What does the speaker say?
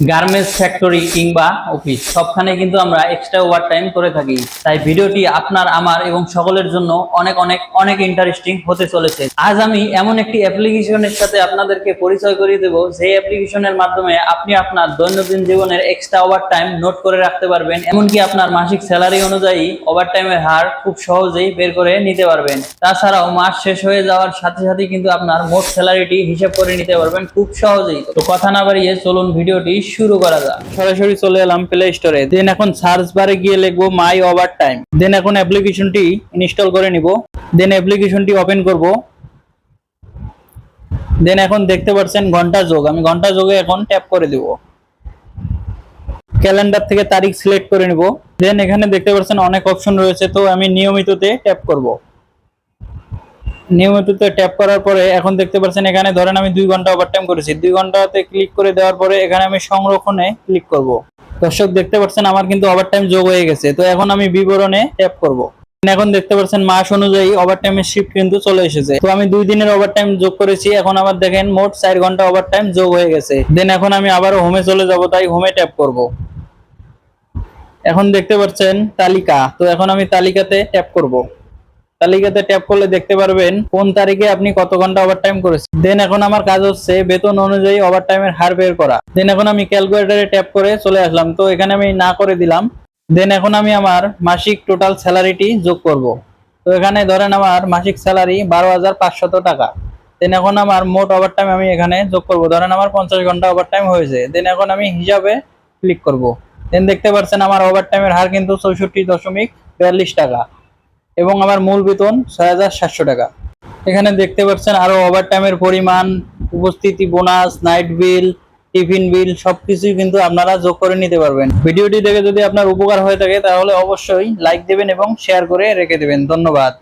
Garments factory কিংবা office সবখানে কিন্তু আমরা এক্সট্রা ওভার টাইম করে থাকি। তাই ভিডিওটি আপনার, আমার এবং সকলের জন্য অনেক অনেক অনেক ইন্টারেস্টিং হতে চলেছে। আজ আমি এমন একটি অ্যাপ্লিকেশনের সাথে আপনাদেরকে পরিচয় করিয়ে দেব যে অ্যাপ্লিকেশনের মাধ্যমে আপনি আপনার দৈনন্দিন জীবনের এক্সট্রা ওভার টাইম নোট করে রাখতে পারবেন। এমনকি আপনার মাসিক স্যালারি অনুযায়ী ওভার টাইমের হার খুব সহজেই বের করে নিতে পারবেন। তাছাড়াও মাস শেষ হয়ে যাওয়ার সাথে সাথে কিন্তু আপনার মোট স্যালারিটি হিসেব করে নিতে পারবেন খুব সহজেই। তো কথা না বাড়িয়ে চলুন ভিডিওটি শুরু করা যাক। সরাসরি চলে এলাম প্লে স্টোরে দেন এখন সার্চ বারে গিয়ে লিখব মাই ওভার টাইম দেন এখন অ্যাপ্লিকেশনটি ইনস্টল করে নিব। দেন অ্যাপ্লিকেশনটি ওপেন করব। দেন এখন দেখতে পাচ্ছেন ঘণ্টা যোগ। আমি ঘণ্টা যোগে এখন ট্যাপ করে দিব। ক্যালেন্ডার থেকে তারিখ সিলেক্ট করে নিব। দেন এখানে দেখতে পাচ্ছেন অনেক অপশন রয়েছে, তো আমি নিয়মিততে ট্যাপ করব। নিয়মিততে ট্যাপ করার পরে এখন দেখতে পাচ্ছেন এখানে ধরেন আমি দুই ঘণ্টা ওভারটাইম করেছি। দুই ঘন্টাতে ক্লিক করে দেওয়ার পরে এখানে আমি সংরক্ষণে ক্লিক করব। দর্শক দেখতে পাচ্ছেন আমার কিন্তু ওভার টাইম যোগ হয়ে গেছে। তো এখন আমি বিবরণে ট্যাপ করব। এখন দেখতে পাচ্ছেন মাস অনুযায়ী ওভারটাইমের শিফট কিন্তু চলে এসেছে। তো আমি দুই দিনের ওভার টাইম যোগ করেছি। এখন আমার দেখেন মোট চার ঘণ্টা ওভার টাইম যোগ হয়ে গেছে। দেন এখন আমি আবারও হোমে চলে যাব, তাই হোমে ট্যাপ করব। এখন দেখতে পাচ্ছেন তালিকা। তো এখন আমি তালিকাতে ট্যাপ করব। তালিকাতে ট্যাপ করলে দেখতে পারবেন কোন তারিখে আপনি কত ঘণ্টা ওভারটাইম করেছেন। দেন এখন আমার কাজ হচ্ছে বেতন অনুযায়ী ওভারটাইমের হার বের করা। দেন এখন আমি ক্যালকুলেটরে ট্যাপ করে চলে আসলাম। তো এখানে আমি না করে দিলাম। দেন এখন আমি আমার মাসিক টোটাল স্যালারিটি যোগ করব। তো এখানে ধরেন আমার মাসিক স্যালারি বারো হাজার পাঁচশত টাকা। দেন এখন আমার মোট ওভারটাইম আমি এখানে যোগ করব। ধরেন আমার পঞ্চাশ ঘণ্টা ওভারটাইম হয়েছে। দেন এখন আমি হিসাবে ক্লিক করব। দেন দেখতে পাচ্ছেন আমার ওভারটাইমের হার কিন্তু চৌষট্টি দশমিক বিয়াল্লিশ টাকা। এবং আমার মূল বেতন ছয় হাজার সাতশো টাকা। এখানে দেখতে পাচ্ছেন আরও ওভারটাইমের পরিমাণ, উপস্থিতি bonus night bill tiffin bill সব কিছুই কিন্তু আপনারা যোগ করে নিতে পারবেন। ভিডিওটি দেখে যদি আপনার উপকার হয়ে থাকে, তাহলে অবশ্যই লাইক দেবেন এবং শেয়ার করে রেখে দেবেন। ধন্যবাদ।